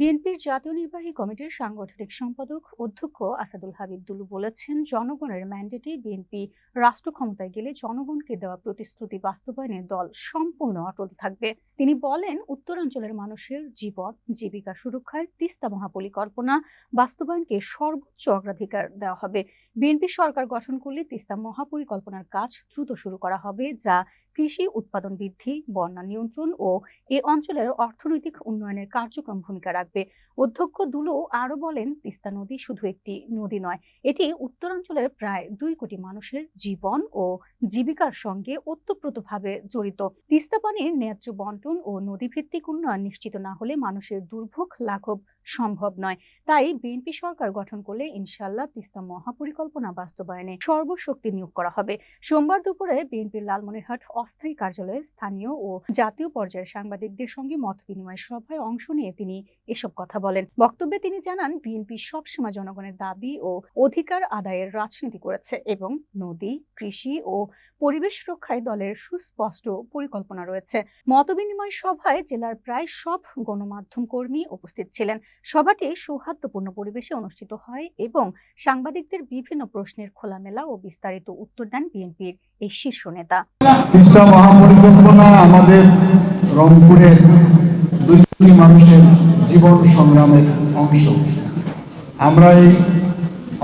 বিএনপির জাতীয় নির্বাহী কমিটির সাংগঠনিক সম্পাদক অধ্যক্ষ আসাদুল হাবিব দুলু বলেছেন, জনগণের ম্যান্ডেটে বিএনপি রাষ্ট্র ক্ষমতায় গেলে জনগণকে দেওয়া প্রতিশ্রুতি বাস্তবায়নে দল সম্পূর্ণ অটল থাকবে। তিনি বলেন, উত্তরাঞ্চলের মানুষের জীবন, জীবিকা সুরক্ষায় তিস্তা মহাপরিকল্পনা বাস্তবায়নকে সর্বোচ্চ অগ্রাধিকার দেওয়া হবে। বিএনপি সরকার গঠন করলে তিস্তা মহাপরিকল্পনার কাজ দ্রুত শুরু করা হবে, যা কৃষি উৎপাদন বৃদ্ধি, বন্যা নিয়ন্ত্রণ ও এ অঞ্চলের অর্থনৈতিক উন্নয়নের কার্যক্রম ভূমিকা রাখবে। অধ্যক্ষ দুলু আরও বলেন, তিস্তা নদী শুধু একটি নদী নয়, এটি উত্তরাঞ্চলের প্রায় দুই কোটি মানুষের জীবন ও জীবিকার সঙ্গে ওতপ্রোতভাবে জড়িত। তিস্তা পানির ন্যায্য বন্টন ও নদীভিত্তিক উন্নয়ন নিশ্চিত না হলে মানুষের দুর্ভোগ লাঘব সম্ভব নয়। তাই বিএনপি সরকার গঠন করলে ইনশাল্লাহ তিস্তা মহাপরিকল্পনা বাস্তবায়নে সর্বশক্তি নিয়োগ করা হবে। সোমবার দুপুরে বিএনপির লালমনিরহাট অস্থায়ী কার্যালয়ে স্থানীয় ও জাতীয় পর্যায়ের সাংবাদিকদের সঙ্গে মত বিনিময় সভায় অংশ নিয়ে তিনি এসব কথা বলেন। বক্তব্যে তিনি জানান, বিএনপি সবসময় জনগণের দাবি ও অধিকার আদায়ের রাজনীতি করেছে এবং নদী, কৃষি ও পরিবেশ রক্ষায় দলের সুস্পষ্ট পরিকল্পনা রয়েছে। মতবিনিময় সভায় জেলার প্রায় সব গণমাধ্যম কর্মী উপস্থিত ছিলেন। সভাটি সৌহার্দ্যপূর্ণ পরিবেশে অনুষ্ঠিত হয় এবং সাংবাদিকদের বিভিন্ন প্রশ্নের খোলামেলা ও বিস্তারিত উত্তর দেন বিএনপির এই শীর্ষ নেতা। তিস্তা মহাপরিকল্পনা আমাদের রংপুরের দুই মানুষের জীবন সংগ্রামের অংশ। আমরা এই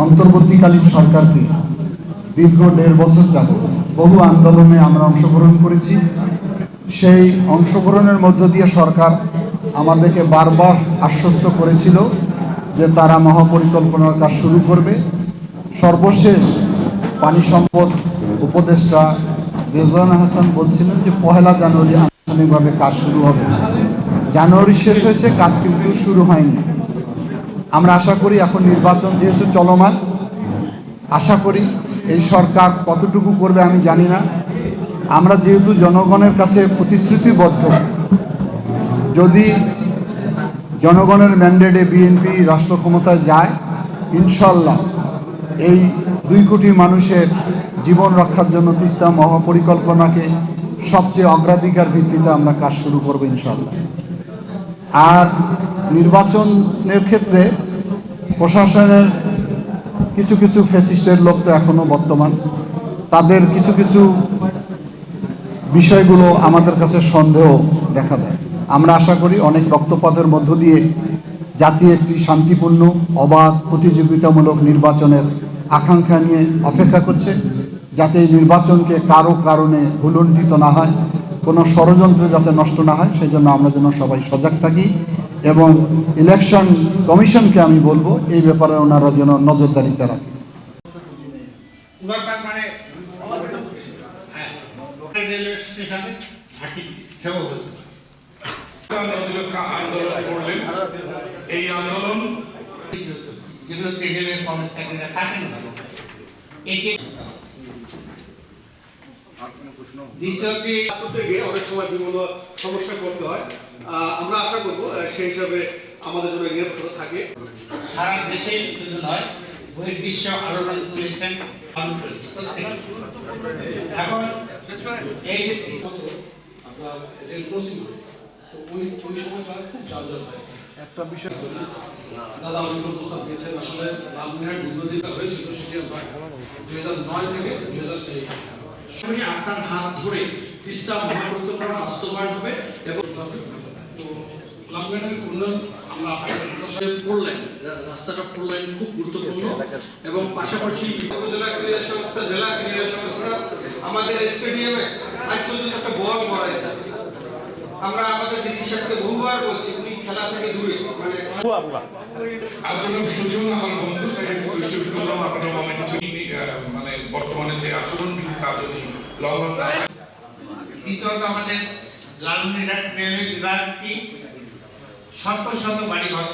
অন্তর্বর্তীকালীন সরকারকে দীর্ঘ দেড় বছর যাব বহু আন্দোলনে আমরা অংশগ্রহণ করেছি। সেই অংশগ্রহণের মধ্য দিয়ে সরকার আমাদেরকে বারবার আশ্বস্ত করেছিল যে তারা মহাপরিকল্পনার কাজ শুরু করবে। সর্বশেষ পানি সম্পদ উপদেষ্টা রেজওয়ান হাসান বলছিলেন যে পহেলা জানুয়ারি আনুষ্ঠানিকভাবে কাজ শুরু হবে। জানুয়ারি শেষ হয়েছে, কাজ কিন্তু শুরু হয়নি। আমরা আশা করি এখন নির্বাচন যেহেতু চলমান, আশা করি এই সরকার কতটুকু করবে আমি জানি না। আমরা যেহেতু জনগণের কাছে প্রতিশ্রুতিবদ্ধ, যদি জনগণের ম্যান্ডেটে বিএনপি রাষ্ট্র ক্ষমতায় যায়, ইনশাল্লাহ এই দুই কোটি মানুষের জীবন রক্ষার জন্য তিস্তা মহাপরিকল্পনাকে সবচেয়ে অগ্রাধিকার ভিত্তিতে আমরা কাজ শুরু করব ইনশাল্লাহ আর নির্বাচনের ক্ষেত্রে প্রশাসনের কিছু কিছু ফেসিস্টের লোক তো এখনও বর্তমান। তাদের কিছু কিছু বিষয়গুলো আমাদের কাছে সন্দেহ দেখা দেয়। আমরা আশা করি অনেক রক্তপাতের মধ্য দিয়ে জাতি একটি শান্তিপূর্ণ, অবাধ, প্রতিযোগিতামূলক নির্বাচনের আকাঙ্ক্ষা নিয়ে অপেক্ষা করছে। যাতে এই নির্বাচনকে কারও কারণে ভুলণ্ঠিত না হয়, কোনো ষড়যন্ত্র যাতে নষ্ট না হয়, সেই জন্য আমরা যেন সবাই সজাগ থাকি এবং ইলেকশন কমিশনকে আমি বলব, এই ব্যাপারে ওনারা যেন নজরদারিতে রাখে হ্যাঁ। আন্দোলন করলেন এই আন্দোলন থাকেন এটি দ্বিতীয়টি করতে গিয়ে অনেক সময় বিভিন্ন সমস্যা করতে হয়। আমরা আশা করব সেই হিসাবে আমাদের জন্য নিরাপত্তা থাকে। সারা দেশে শুধু নয় বহির্বিশ্ব আলোড়ন তুলেছেন। এখন এই যে আপনার রেল ক্রসিং তো ওই ওই সময়টা খুব যানজট হয় একটা বিষয় দাদা অনেক প্রস্তাব দিয়েছেন আসলে লালমিনার দীর্ঘদিনটা হয়েছিল সেটি আমরা দুই হাজার নয় থেকে দুই হাজার তেইশ। আপনার হাত ধরে তিস্তা মহাপরিকল্পনা বাস্তবায়ন হবে এবং আমরা আপনাদের প্রত্যাশায় ফোর লাইন রাস্তাটা ফোর খুব গুরুত্বপূর্ণ এবং পাশাপাশি উপজেলা ক্রীড়া সংস্থা জেলা ক্রীড়া সংস্থা আমাদের স্টেডিয়ামে আজ পর্যন্ত একটা বল করে আমরা আমাদের ডিসি সাহেবকে বহুবার বলছি উনি খেলা থেকে দূরে মানে আন্দোলন সুজন আমার বন্ধু তাকে রিকোয়েস্ট করলাম আপনার কিছু আহ, মানে বর্তমানে যে আচরণ বিধি তা যদি লঙ্ঘন না দ্বিতীয়ত আমাদের লালমিরহাট রেলওয়ে বিভাগটি শত শত বাড়ি ঘর